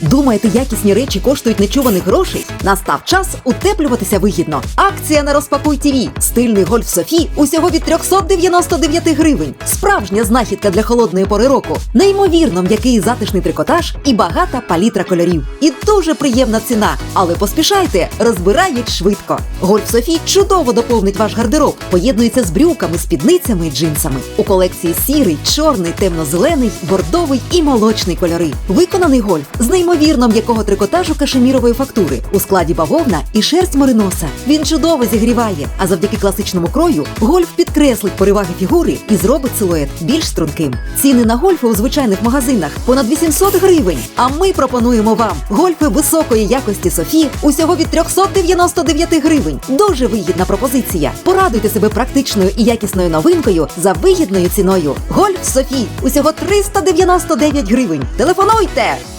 Думаєте, якісні речі коштують нечуваних грошей? Настав час утеплюватися вигідно. Акція на розпакуй ТІВІ. Стильний гольф Софі усього від 399 гривень. Справжня знахідка для холодної пори року. Неймовірно м'який затишний трикотаж і багата палітра кольорів. І дуже приємна ціна. Але поспішайте, розбирають швидко. Гольф Софі чудово доповнить ваш гардероб. Поєднується з брюками, спідницями і джинсами. У колекції сірий, чорний, темно-зелений, бордовий і молочний кольори. Виконаний гольф з неймовірно м'якого трикотажу кашемірової фактури у складі бавовна і шерсть мериноса. Він чудово зігріває, а завдяки класичному крою гольф підкреслить переваги фігури і зробить силует більш струнким. Ціни на гольфи у звичайних магазинах понад 800 гривень. А ми пропонуємо вам гольфи високої якості Софі усього від 399 гривень. Дуже вигідна пропозиція. Порадуйте себе практичною і якісною новинкою за вигідною ціною. Гольф Софі усього 399 гривень. Телефонуйте!